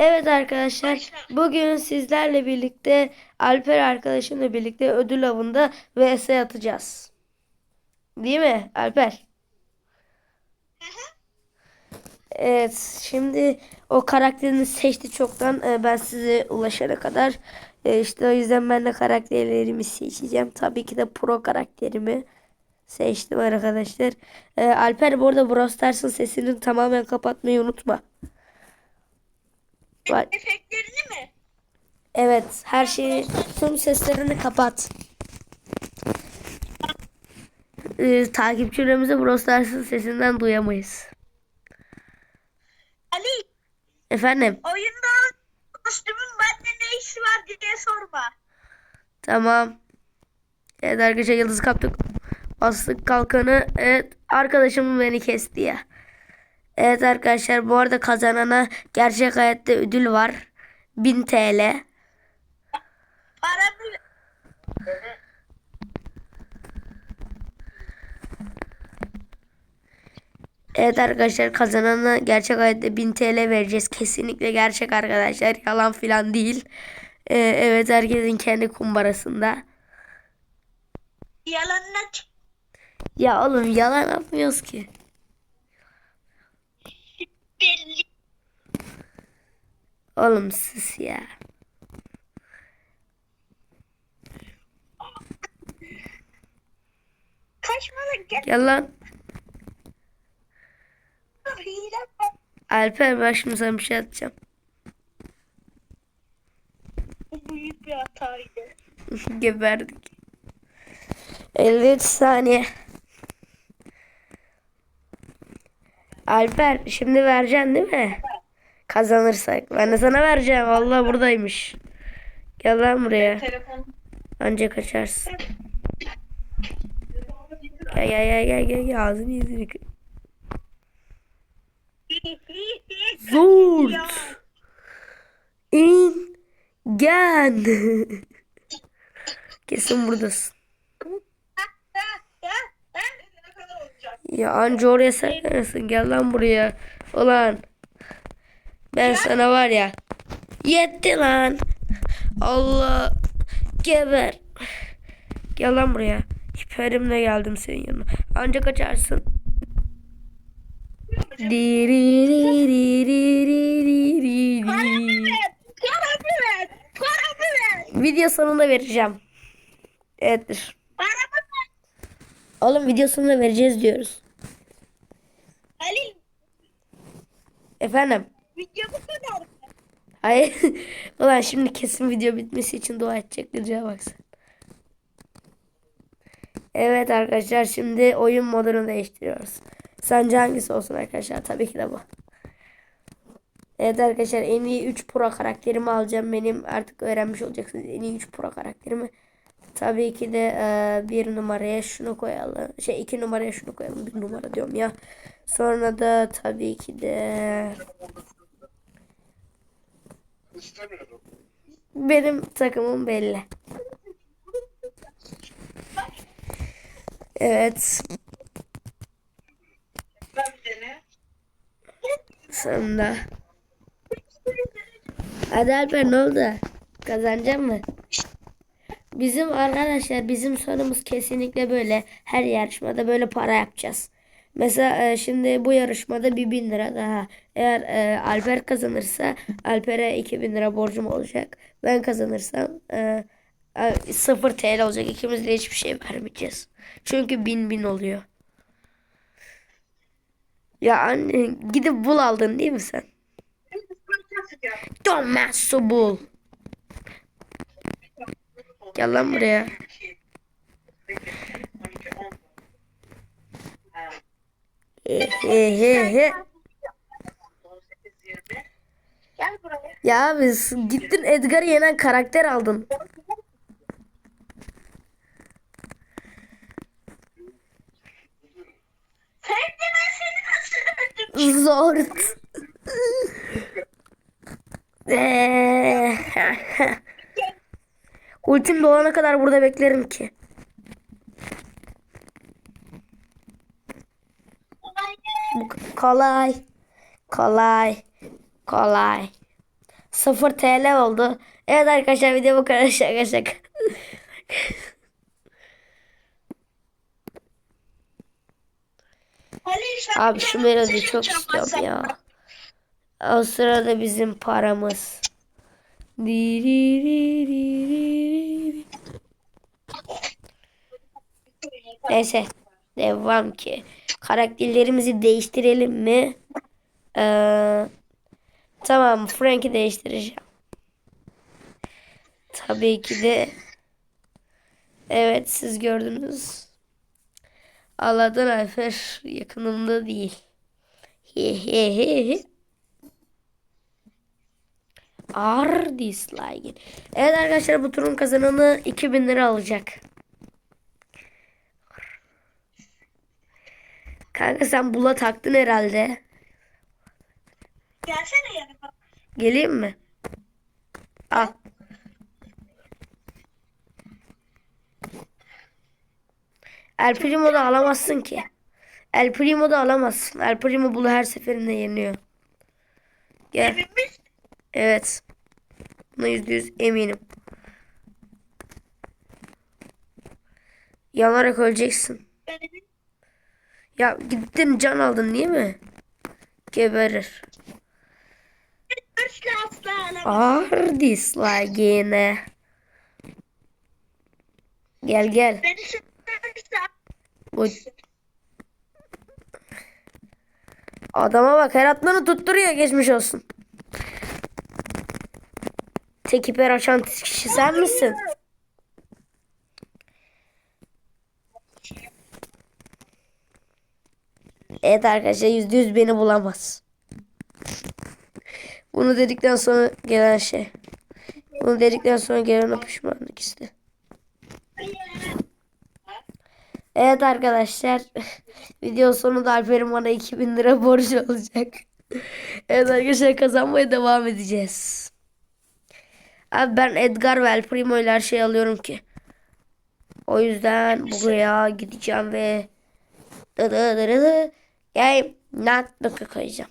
Evet arkadaşlar bugün sizlerle birlikte Alper arkadaşımla birlikte ödül avında vs atacağız. Değil mi Alper? Evet şimdi o karakterini seçti çoktan Ee, ben size ulaşana kadar Ee, işte o yüzden ben de karakterlerimi seçeceğim. Tabii ki de pro karakterimi seçtim arkadaşlar. Ee, Alper bu arada Brawl Stars'ın sesini tamamen kapatmayı unutma. Var- Efektlerini mi? Evet, her şeyi, tüm seslerini kapat. Ee, takipçilerimize Brawl Stars'ın sesinden duyamayız. Ali Efendim, oyunda kostümün bende ne işi var diye sorma. tamam. Evet arkadaşlar yıldız kaptık. Bastık kalkanı. Evet, arkadaşım beni kesti ya. Evet arkadaşlar bu arada kazanana gerçek hayatta ödül var. 1000 TL. Paramı Evet arkadaşlar kazanana gerçek hayatta 1000 TL vereceğiz. Kesinlikle gerçek arkadaşlar. Yalan filan değil. Ee, evet herkesin kendi kumbarasında. yalanına çık. Ya oğlum yalan yapmıyoruz ki. Belli. Oğlum sus ya. Kaçmalı gel. Gel lan. Var. Alper ben şimdi sana bir şey atacağım. Bu büyük bir hataydı. Geberdik. 53 saniye. Alper şimdi vereceksin değil mi? Kazanırsak. Ben de sana vereceğim. Vallahi buradaymış. Gel lan buraya. Anca kaçarsın. Gel gel gel gel gel, gel. ağzını yüzünü. Zort. İn. Gen. Kesin buradasın. Ya anca oraya saklanırsın. Gel lan buraya. Ulan. Ben sana var ya. Yetti lan. Allah. Geber. Gel lan buraya. Hiperimle geldim senin yanına. Anca kaçarsın. Video sonunda vereceğim. Evettir. Ver. Oğlum video sonunda vereceğiz diyoruz. Ali Efendim. video bu kadar. mı? Hayır. Ulan şimdi kesin video bitmesi için dua edecek Gıcığa bak sen. Evet arkadaşlar şimdi oyun modunu değiştiriyoruz. Sence hangisi olsun arkadaşlar? Tabii ki de bu. Evet arkadaşlar en iyi 3 pro karakterimi alacağım. Benim artık öğrenmiş olacaksınız en iyi 3 pro karakterimi. Tabii ki de e, bir numaraya şunu koyalım. Şey iki numaraya şunu koyalım. Bir numara diyorum ya. Sonra da tabii ki de benim takımım belli. Evet. Sonunda. Hadi Alper ne oldu? Kazanacak mı? Bizim arkadaşlar bizim sonumuz kesinlikle böyle. Her yarışmada böyle para yapacağız. Mesela e, şimdi bu yarışmada bir bin lira daha. Eğer e, Alper kazanırsa Alper'e 2000 lira borcum olacak. Ben kazanırsam e, e, 0 TL olacak. İkimiz de hiçbir şey vermeyeceğiz. Çünkü bin bin oluyor. Ya anne gidip bul aldın değil mi sen? Dumbass bul. Gel lan buraya. He he he. Ya biz gittin Edgar'ı yenen karakter aldın. Sen de ben seni nasıl öldüm? Zor. Eee. Ultim doğana kadar burada beklerim ki. Kolay. Kolay. Kolay. 0 TL oldu. Evet arkadaşlar video bu kadar şaka şaka. Abi şu seçim çok istiyorum ya. O sırada bizim paramız. Diririririri. Neyse. Devam ki. Karakterlerimizi değiştirelim mi? Ee, tamam. Frank'i değiştireceğim. Tabii ki de. Evet siz gördünüz. Aladdin Alper yakınımda değil. He he he he. Ar dislike. Evet arkadaşlar bu turun kazananı 2000 lira alacak. Kanka sen bula taktın herhalde. Gelsene yanıma. Geleyim mi? Al. El Primo da alamazsın ki. El Primo da alamazsın. El Primo bulu her seferinde yeniyor. Gel. Emin misin? Evet. Buna yüzde yüz eminim. Yanarak öleceksin. Ben emin. Ya gittin can aldın değil mi? Geberir. Ağır dislike yine. Gel gel. Bu... Adama bak her atlanı tutturuyor geçmiş olsun. Tek hiper açan kişi sen misin? Evet arkadaşlar yüzde yüz beni bulamaz. Bunu dedikten sonra gelen şey. Bunu dedikten sonra gelen o pişmanlık işte. Evet arkadaşlar. Video sonunda Alper'in bana 2000 lira borcu olacak. evet arkadaşlar kazanmaya devam edeceğiz. Abi ben Edgar ve El Primo ile her şeyi alıyorum ki. O yüzden buraya gideceğim ve Yani notebook'a koyacağım.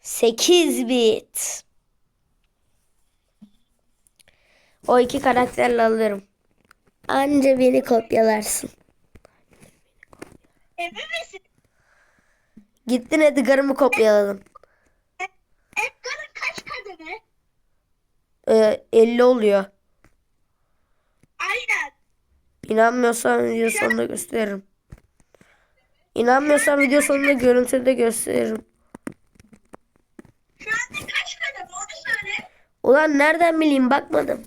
8 bit. O iki karakterle alırım. Anca beni kopyalarsın. emin misin? Gittin Edgar'ımı kopyaladın. Edgar'ın kaç kademe? Ee, 50 oluyor. Aynen. İnanmıyorsan video sonunda gösteririm. İnanmıyorsan video sonunda görüntüde gösteririm. Şu anda kaç kademe onu söyle. Ulan nereden bileyim bakmadım.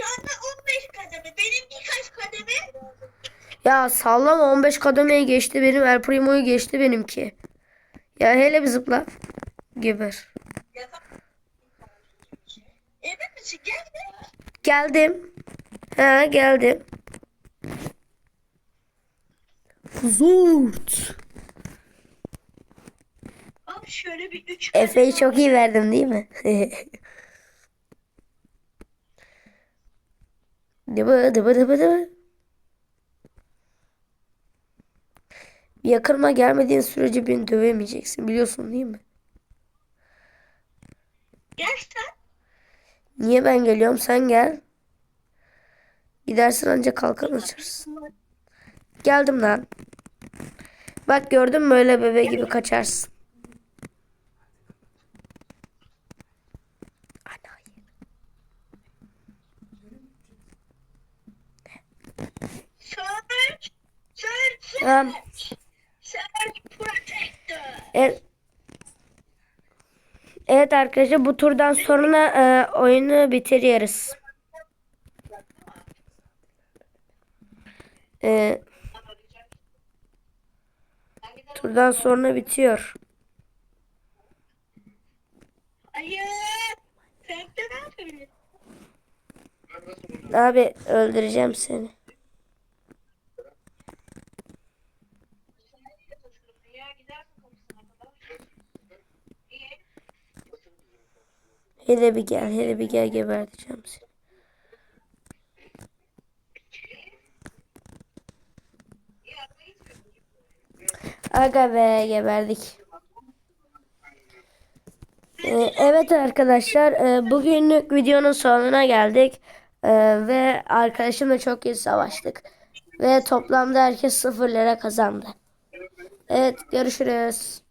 Şu anda 15 kademe. Benimki kaç kademe? Ya sallama 15 kademeye geçti benim El Primo'yu geçti benimki. Ya hele bir zıpla. Geber. Emin misin? Gel de. Geldim. Ha geldim. Zurt. Abi şöyle bir 3 Efe'yi çok iyi verdim değil mi? dıbı dıbı dıbı dıbı. Yakınıma gelmediğin sürece beni dövemeyeceksin biliyorsun değil mi? Sen. Niye ben geliyorum sen gel. Gidersin ancak kalkan açarsın. Geldim lan. Bak gördün mü öyle bebe gibi kaçarsın. Protector. Evet. Evet arkadaşlar bu turdan sonra e, oyunu bitiriyoruz. E, turdan sonra bitiyor. Hayır. Abi öldüreceğim seni. Hele bir gel, hele bir gel geberteceğim seni. Aga be geberdik. Ee, evet arkadaşlar e, bugünlük videonun sonuna geldik. Ee, ve arkadaşımla çok iyi savaştık. Ve toplamda herkes sıfır lira kazandı. Evet görüşürüz.